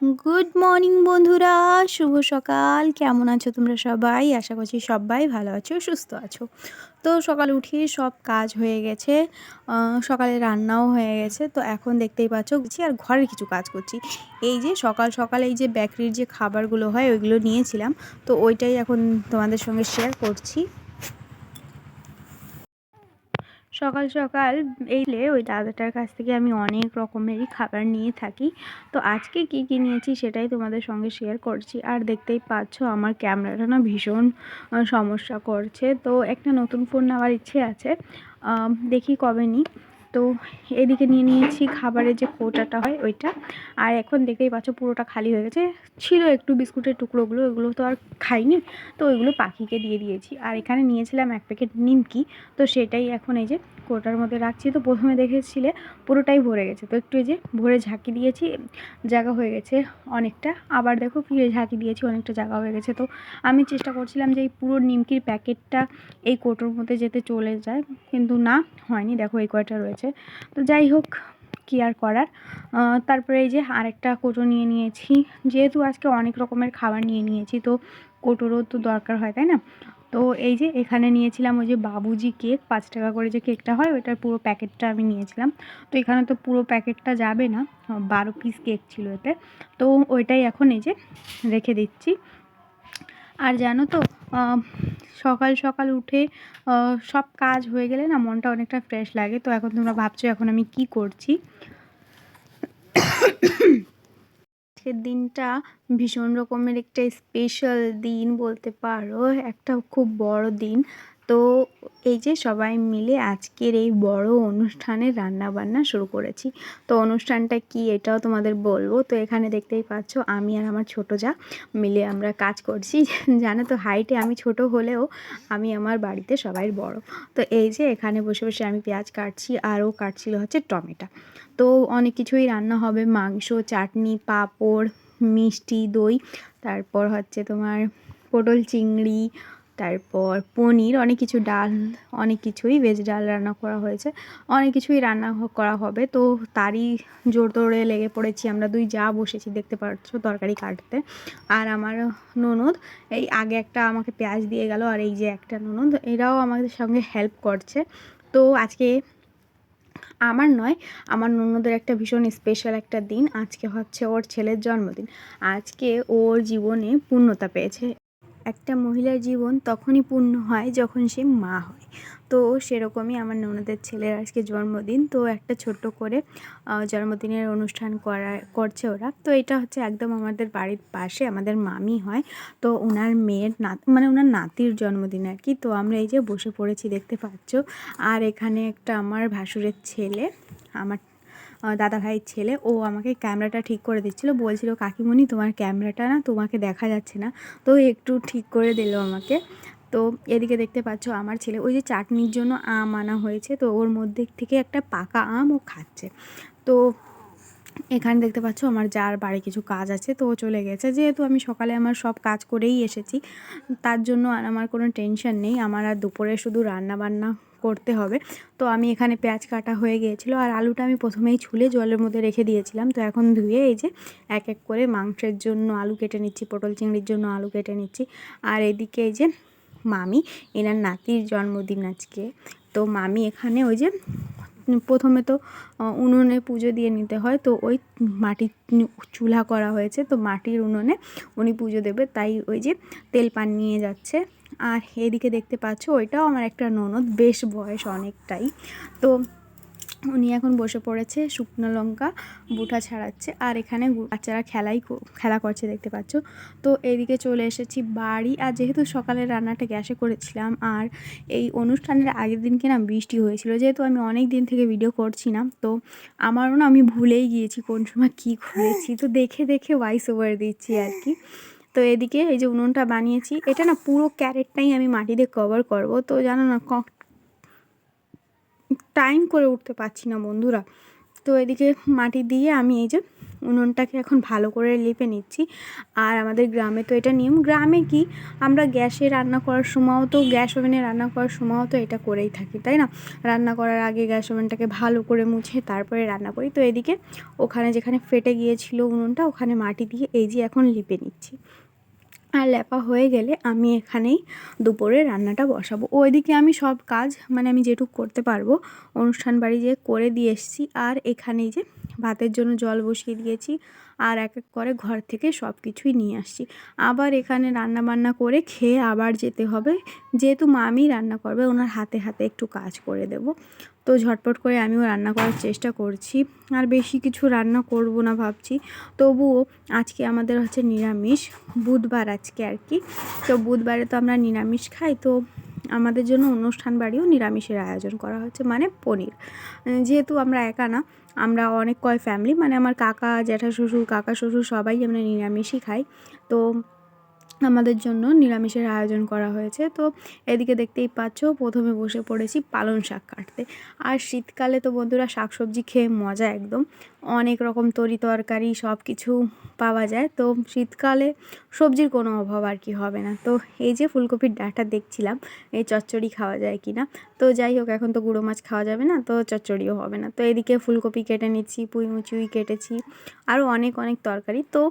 Good morning বন্ধুরা। শুভ সকাল। কেমন আছো তোমরা সবাই? আশা করছি সবাই ভালো আছো, সুস্থ আছো। তো সকালে উঠিয়ে সব কাজ হয়ে গেছে। সকালে রান্নাও হয়ে গেছে। তো এখন দেখতেই পাচ্ছ বুঝছি আর ঘরের কিছু কাজ করছি। এই যে সকাল সকাল এই যে বেকারির যে খাবারগুলো হয়, ওইগুলো নিয়েছিলাম। তো ওইটাই এখন তোমাদের সঙ্গে শেয়ার করছি। সকাল সকাল এইলে ওই দাদাটার কাছ থেকে আমি অনেক রকমেরই খাবার নিয়ে থাকি। তো আজকে কি কি নিয়েছি সেটাই তোমাদের সঙ্গে শেয়ার করছি। আর দেখতেই পাচ্ছ আমার ক্যামেরাটা না ভীষণ সমস্যা করছে। তো একটা নতুন ফোন নেওয়ার ইচ্ছে আছে। দেখি কবে নিই। তো এদিকে নিয়ে নিয়েছি খাবারের যে কোটাটা হয় ওইটা। আর এখন দেখতেই পাচ্ছ পুরোটা খালি হয়ে গেছে। ছিল একটু বিস্কুটের টুকরোগুলো ওগুলো তো আর খাইনি। তো ওইগুলো পাখিকে দিয়ে দিয়েছি। আর এখানে নিয়েছিলাম এক প্যাকেট নিমকি। তো সেটাই এখন এই যে কোটার মধ্যে রাখছি। তো প্রথমে দেখেছিলে পুরোটাই ভরে গেছে। তো একটু এই যে ভরে ঝাঁকি দিয়েছি, জায়গা হয়ে গেছে অনেকটা। আবার দেখো ফিরে ঝাঁকি দিয়েছি, অনেকটা জায়গা হয়ে গেছে। তো আমি চেষ্টা করছিলাম যে এই পুরো নিমকির প্যাকেটটা এই কোটোর মধ্যে যেতে চলে যায়। কিন্তু না, হয়নি। দেখো এই কয়টা রয়েছে। তো যাই হোক, কী আর করার? তারপরে এই যে আরেকটা কোটো নিয়ে নিয়েছি। যেহেতু আজকে অনেক রকমের খাবার নিয়ে নিয়েছি, তো কোটোরও তো দরকার হয়, তাই না? তো এই যে এখানে নিয়েছিলাম ওই যে বাবুজি কেক, পাঁচ টাকা করে যে কেকটা হয়, ওইটার পুরো প্যাকেটটা আমি নিয়েছিলাম। তো এখানে তো পুরো প্যাকেটটা যাবে না, বারো পিস কেক ছিল এতে। তো ওইটাই এখন এই যে রেখে দিচ্ছি। আর জানো তো সকাল সকাল উঠে সব কাজ হয়ে গেলে না মনটা অনেকটা ফ্রেশ লাগে। তো এখন তোমরা ভাবছ এখন আমি কি করছি? আজকের দিনটা ভীষণ রকমের একটা স্পেশাল দিন বলতে পারো। একটা খুব বড় দিন। তো এই যে সবাই মিলে আজকের এই বড় অনুষ্ঠানে রান্না বান্না শুরু করেছি। তো অনুষ্ঠানটা কি এটাও তোমাদের বলব। তো এখানে দেখতেই পাচ্ছ, আমি আর আমার ছোটো যা মিলে আমরা কাজ করছি। জানো তো হাইটে আমি ছোট হলেও আমি আমার বাড়িতে সবাই বড়। তো এই যে এখানে বসে বসে আমি পেঁয়াজ কাটছি, আর ও কাটছিল হচ্ছে টমেটো। তো অনেক কিছুই রান্না হবে, মাংস, চাটনি, পাঁপড়, মিষ্টি, দই, তারপর হচ্ছে তোমার পটল চিংড়ি তারপর পনির, অনেক কিছু ডাল, অনেক কিছুই ভেজ ডাল রান্না করা হয়েছে। অনেক কিছুই রান্না করা হবে। তো তারই জোর তোড়ে লেগে পড়েছি আমরা। দুই যা বসেছি, দেখতে পাচ্ছ তরকারি কাটতে। আর আমার ননদ, এই আগে একটা আমাকে পেঁয়াজ দিয়ে গেল, আর এই যে একটা ননদ, এরাও আমাদের সঙ্গে হেল্প করছে। তো আজকে আমার নয়, আমার ননদের একটা ভীষণ স্পেশাল একটা দিন। আজকে হচ্ছে ওর ছেলের জন্মদিন। আজকে ওর জীবনে পূর্ণতা পেয়েছে। একটা মহিলার জীবন তখনই পূর্ণ হয় যখন সে মা হয়। তো সেরকমই আমার ননদের ছেলের আজকে জন্মদিন। তো একটা ছোট্ট করে জন্মদিনের অনুষ্ঠান করা, করছে ওরা। তো এটা হচ্ছে একদম আমাদের বাড়ির পাশে, আমাদের মামি হয়। তো ওনার মেয়ের নাত মানে ওনার নাতির জন্মদিন আর কি। তো আমরা এই যে বসে পড়েছি, দেখতে পাচ্ছ। আর এখানে একটা আমার ভাসুরের ছেলে, আমার আহ, দাদা ভাইয়ের ছেলে ও আমাকে ক্যামেরাটা ঠিক করে দিচ্ছিল। বলছিল কাকিমণি তোমার ক্যামেরাটা না তোমাকে দেখা যাচ্ছে না। তো একটু ঠিক করে দিল আমাকে। তো এদিকে দেখতে পাচ্ছ আমার ছেলে ওই যে চাটনির জন্য আম আনা হয়েছে তো ওর মধ্যে থেকে একটা পাকা আম ও খাচ্ছে। তো এখানে দেখতে পাচ্ছ আমার যার বাড়ি কিছু কাজ আছে তো ও চলে গেছে। যেহেতু আমি সকালে আমার সব কাজ করেই এসেছি তার জন্য আর আমার কোনো টেনশন নেই। আমার আর দুপুরে শুধু রান্না বান্না করতে হবে। তো আমি এখানে পেঁয়াজ কাটা হয়ে গিয়েছিল আর আলুটা আমি প্রথমেই ছুলে জলের মধ্যে রেখে দিয়েছিলাম। তো এখন ধুয়ে এই যে এক এক করে মাংসের জন্য আলু কেটে নিচ্ছি, পটল চিংড়ির জন্য আলু কেটে নিচ্ছি। আর এদিকে এই যে মামি, এনার নাতির জন্মদিন আজকে। তো মামি এখানে ওই যে প্রথমে তো উনুনে পুজো দিয়ে নিতে হয়। তো ওই মাটির চুলা করা হয়েছে। তো মাটির উনুনে উনি পুজো দেবে। তাই ওই যে তেল পান নিয়ে যাচ্ছে। আর এদিকে দেখতে পাচ্ছ, ওইটাও আমার একটা ননদ, বেশ বয়স অনেকটাই। তো উনি এখন বসে পড়েছে, শুকনো লঙ্কা, বুটা ছাড়াচ্ছে, আর এখানে বাচ্চারা খেলাই খেলা করছে দেখতে পাচ্ছ। তো এদিকে চলে এসেছি বাড়ি, আর যেহেতু সকালে রান্নাটা গ্যাসে করেছিলাম, আর এই অনুষ্ঠানের আগের দিনকে না বৃষ্টি হয়েছিল, যেহেতু আমি অনেক দিন থেকে ভিডিও করছি না, তো আমারও না আমি ভুলেই গিয়েছি কোন সময় কী করেছি। তো দেখে দেখে ভয়েস ওভার দিচ্ছি আর কি। তো এদিকে এই যে উনুনটা বানিয়েছি, এটা না পুরো ক্যারেটটাই আমি মাটি দিয়ে কভার করব। তো জানো না ক- টাইম করে উঠতে পারছি না বন্ধুরা। তো এদিকে মাটি দিয়ে আমি এই যে উনুনটাকে এখন ভালো করে লিপে নিচ্ছি। আর আমাদের গ্রামে তো এটা নিয়ম। গ্রামে কি, আমরা গ্যাসে রান্না করার সময়ও তো, গ্যাস ওভেনে রান্না করার সময়ও তো এটা করেই থাকি, তাই না? রান্না করার আগে গ্যাস ওভেনটাকে ভালো করে মুছে তারপরে রান্না করি। তো এদিকে ওখানে যেখানে ফেটে গিয়েছিল উনুনটা, ওখানে মাটি দিয়ে এই যে এখন লিপে নিচ্ছি। আর ল্যাপা হয়ে গেলে আমি এখানেই দুপুরে রান্নাটা বসাবো। ওইদিকে আমি সব কাজ মানে আমি যেটুকু করতে পারব, অনুষ্ঠান বাড়ি যে করে দিয়ে এসেছি, আর এখানেই যে ভাতের জন্য জল বসিয়ে দিয়েছি আর এক এক করে ঘর থেকে সব কিছুই নিয়ে আসছি। আবার এখানে রান্না বান্না করে খেয়ে আবার যেতে হবে। যেহেতু মামি রান্না করবে, ওনার হাতে হাতে একটু কাজ করে দেব। তো ঝটপট করে আমিও রান্না করার চেষ্টা করছি। আর বেশি কিছু রান্না করব না ভাবছি। তবুও আজকে আমাদের হচ্ছে নিরামিষ। বুধবার আজকে আর কি। তো বুধবারে তো আমরা নিরামিষ খাই। তো আমাদের জন্য অনুষ্ঠান বাড়িও নিরামিষের আয়োজন করা হচ্ছে মানে পনির। যেহেতু আমরা একা না আমরা অনেক কয় ফ্যামিলি মানে আমার কাকা জ্যাঠা শ্বশুর কাকা শ্বশুর সবাই আমরা নিরামিষই খাই। তো আমাদের জন্য নিরামিষের আয়োজন করা হয়েছে। তো এদিকে দেখতেই পাচ্ছ, প্রথমে বসে পড়েছি পালং শাক কাটতে। আর শীতকালে তো বন্ধুরা শাকসবজি খেয়ে মজা একদম। অনেক রকম তরি তরকারি সব কিছু পাওয়া যায়। তো শীতকালে সবজির কোনো অভাব আর কি হবে না। তো এই যে ফুলকপির ডাঁটা দেখছিলাম, এই চচ্চড়ি খাওয়া যায় কি না তো যাই হোক, এখন তো গুঁড়ো মাছ খাওয়া যাবে না, তো চচ্চড়িও হবে না। তো এদিকে ফুলকপি কেটে নিচ্ছি, পুঁই মুচুই কেটেছি, আরও অনেক অনেক তরকারি। তো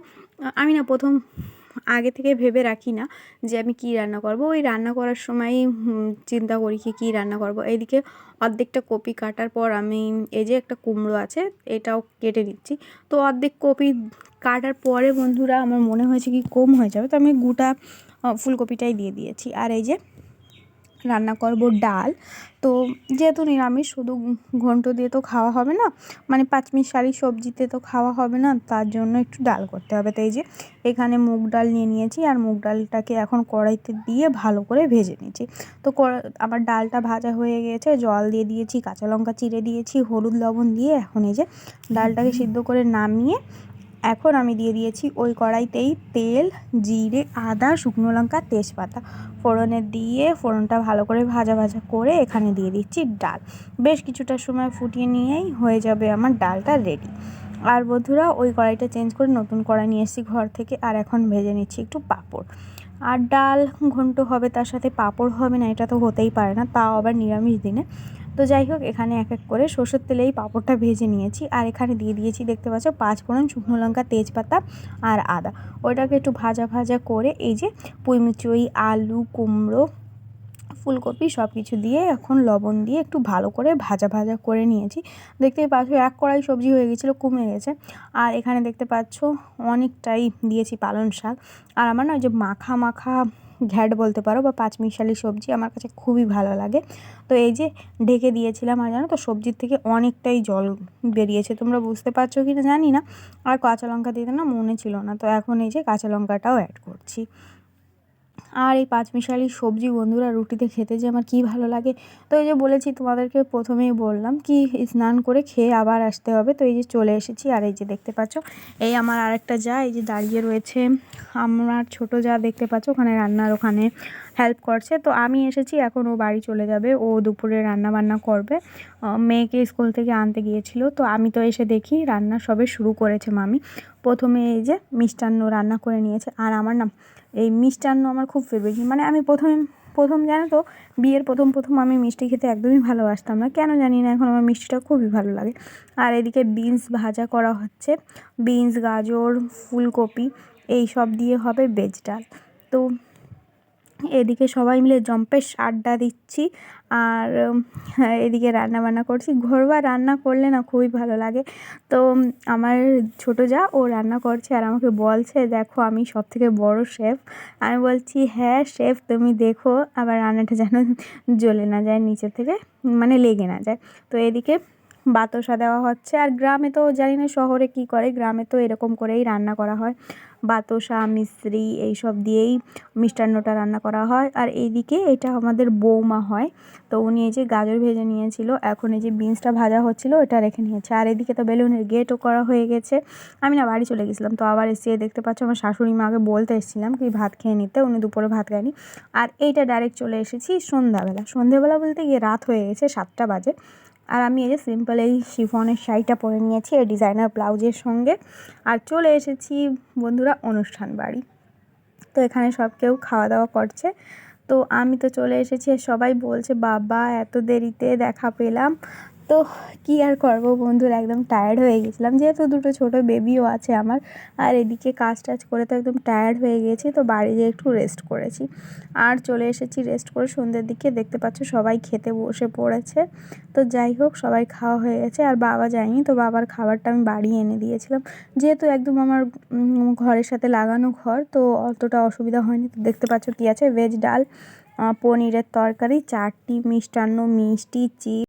আমি না প্রথম আগে থেকে ভেবে রাখি না যে আমি কি রান্না করব। ওই রান্না করার সময়ই চিন্তা করি কি, কী রান্না করব। এইদিকে অর্ধেকটা কপি কাটার পর আমি এই যে একটা কুমড়ো আছে, এটাও কেটে নিচ্ছি। তো অর্ধেক কপি কাটার পরে বন্ধুরা, আমার মনে হয়েছে কি, কম হয়ে যাবে। তো আমি গোটা ফুলকপিটাই দিয়ে দিয়েছি। আর এই যে রান্না করব ডাল। তো যেহেতু নিরামিষ, শুধু ঘন্ট দিয়ে তো খাওয়া হবে না মানে পাঁচমিশালি সবজিতে তো খাওয়া হবে না, তার জন্য একটু ডাল করতে হবে। তাই যে এখানে মুগ ডাল নিয়ে নিয়েছি, আর মুগ ডালটাকে এখন কড়াইতে দিয়ে ভালো করে ভেজে নিয়েছি তো আমার ডালটা ভাজা হয়ে গেছে, জল দিয়ে দিয়েছি, কাঁচা লঙ্কা চিড়ে দিয়েছি, হলুদ লবণ দিয়ে এখন এই যে ডালটাকে সিদ্ধ করে নামিয়ে এখন আমি দিয়ে দিয়েছি ওই কড়াইতেই তেল, জিরে, আদা, শুকনো লঙ্কা, তেজপাতা। ফোড়নে দিয়ে ফোড়নটা ভালো করে ভাজা ভাজা করে এখানে দিয়ে দিচ্ছি ডাল। বেশ কিছুটা সময় ফুটিয়ে নিয়েই হয়ে যাবে আমার ডালটা রেডি আর বন্ধুরা, ওই কড়াইটা চেঞ্জ করে নতুন কড়াই নিয়ে এসেছি ঘর থেকে, আর এখন ভেজে নিচ্ছি একটু পাঁপড়। আর ডাল ঘন্ট হবে তার সাথে, পাঁপড় হবে না, এটা তো হতেই পারে না, তাও আবার নিরামিষ দিনে। তো যাই হোক, এখানে এক এক করে সর্ষের এই পাঁপড়টা ভেজে নিয়েছি। আর এখানে দিয়ে দিয়েছি, দেখতে পাচ্ছ, পাঁচ ফোড়ন শুকনো লঙ্কা, তেজপাতা আর আদা। ওইটাকে একটু ভাজা ভাজা করে এই যে পুঁইমুচুই, আলু, কুমড়ো, ফুলকপি সব কিছু দিয়ে এখন লবণ দিয়ে একটু ভালো করে ভাজা ভাজা করে নিয়েছি। দেখতেই পাচ্ছ, এক কড়াই সবজি হয়ে গেছিল, কমে গেছে। আর এখানে দেখতে পাচ্ছ, অনেকটাই দিয়েছি পালং শাক। আর আমার না ওই যে মাখা মাখা ঘ্যাট বলতে পারো বা পাঁচমিশালি সবজি আমার কাছে খুবই ভালো লাগে। তো এই যে ঢেকে দিয়েছিলাম আর জানো তো, সবজির থেকে অনেকটাই জল বেরিয়েছে। তোমরা বুঝতে পারছ কি না জানি না। আর কাঁচা লঙ্কা দিতে না মনে ছিল না। তো এখন এই যে কাঁচা লঙ্কাটাও অ্যাড করছি। আর এই পাঁচমিশালি সবজি বন্ধুরা রুটিতে খেতে যে আমার কী ভালো লাগে। তো এই যে বলেছি তোমাদেরকে প্রথমেই বললাম কি স্নান করে খেয়ে আবার আসতে হবে। তো এই যে চলে এসেছি আর এই যে দেখতে পাচ্ছ, এই আমার আরেকটা যা, এই যে দাঁড়িয়ে রয়েছে আমার ছোট যা দেখতে পাচ্ছ, ওখানে রান্নার ওখানে হেল্প করছে। তো আমি এসেছি, এখন ও বাড়ি চলে যাবে, ও দুপুরে রান্না বান্না করবে মেয়েকে স্কুল থেকে আনতে গিয়েছিল, তো আমি তো এসে দেখি রান্না সবে শুরু করেছে মামি। প্রথমে এই যে মিষ্টান্ন রান্না করে নিয়েছে। আর আমার না এই মিষ্টান্ন আমার খুব ফেভারিট মানে আমি প্রথমে, প্রথম জানো তো, বিয়ের প্রথম প্রথম আমি মিষ্টি খেতে একদমই ভালোবাসতাম না। কেন জানি না, এখন আমার মিষ্টিটা খুবই ভালো লাগে। আর এদিকে বিনস ভাজা করা হচ্ছে। বিনস গাজর, ফুলকপি, এই সব দিয়ে হবে ভেজ ডাল। তো এদিকে সবাই মিলে জম্পেশ আড্ডা দিচ্ছি আর এদিকে রান্না বান্না করছি। ঘরোয়া রান্না করলে না খুবই ভালো লাগে। তো আমার ছোটো যা, ও রান্না করছে আর আমাকে বলছে, দেখো, আমি সব থেকে বড়ো শেফ। আমি বলছি হ্যাঁ শেফ, তুমি দেখো। আবার রান্নাটা যেন জ্বলে না যায় নিচে থেকে মানে লেগে না যায়। তো এদিকে বাতসা দেওয়া হচ্ছে। আর গ্রামে তো, জানি না শহরে কী করে, গ্রামে তো এরকম করেই রান্না করা হয়। বাতসা মিশ্রি এইসব দিয়েই মিষ্টান্নটা রান্না করা হয়। আর এইদিকে এটা আমাদের বৌমা হয়। তো উনি এই যে গাজর ভেজে নিয়েছিল, এখন এই যে বিনসটা ভাজা হচ্ছিল এটা রেখে নিয়েছে। আর এদিকে তো বেলুনের গেটও করা হয়ে গেছে। আমি না বাড়ি চলে গেছিলাম, তো আবার এসে দেখতে পাচ্ছ আমার শাশুড়ি মাকে বলতে এসেছিলাম কি, ভাত খেয়ে নিতে, উনি দুপুরে ভাত খায়নি। আর এইটা ডাইরেক্ট চলে এসেছি সন্ধ্যাবেলা। সন্ধ্যাবেলা বলতে গিয়ে রাত হয়ে গেছে সাতটা বাজে। আর আমি এই যে সিম্পল এই শিফনের শাড়িটা পরে নিয়েছি, এই ডিজাইনার ব্লাউজের সঙ্গে। আর চলে এসেছি বন্ধুরা অনুষ্ঠান বাড়ি। তো এখানে সব কেউ খাওয়া দাওয়া করছে। তো আমি তো চলে এসেছি, সবাই বলছে, বাবা, এত দেরিতে দেখা পেলাম। তো কী আর করব বন্ধুরা? একদম টায়ার্ড হয়ে গেছিলাম। যেহেতু দুটো ছোটো বেবিও আছে আমার, আর এদিকে কাজ টাজ করে তো একদম টায়ার্ড হয়ে গেছি, তো বাড়ি যেয়ে একটু রেস্ট করেছি। আর চলে এসেছি রেস্ট করে সন্ধ্যের দিকে। দেখতে পাচ্ছ সবাই খেতে বসে পড়েছে। তো যাই হোক, সবাই খাওয়া হয়ে গেছে। আর বাবা যায়নি, তো বাবার খাবারটা আমি বাড়ি এনে দিয়েছিলাম। যেহেতু একদম আমার ঘরের সাথে লাগানো ঘর, তো অতটা অসুবিধা হয়নি। তো দেখতে পাচ্ছ কী আছে? ভেজ ডাল পনিরের তরকারি, চাটনি, মিষ্টান্ন, মিষ্টি চিপস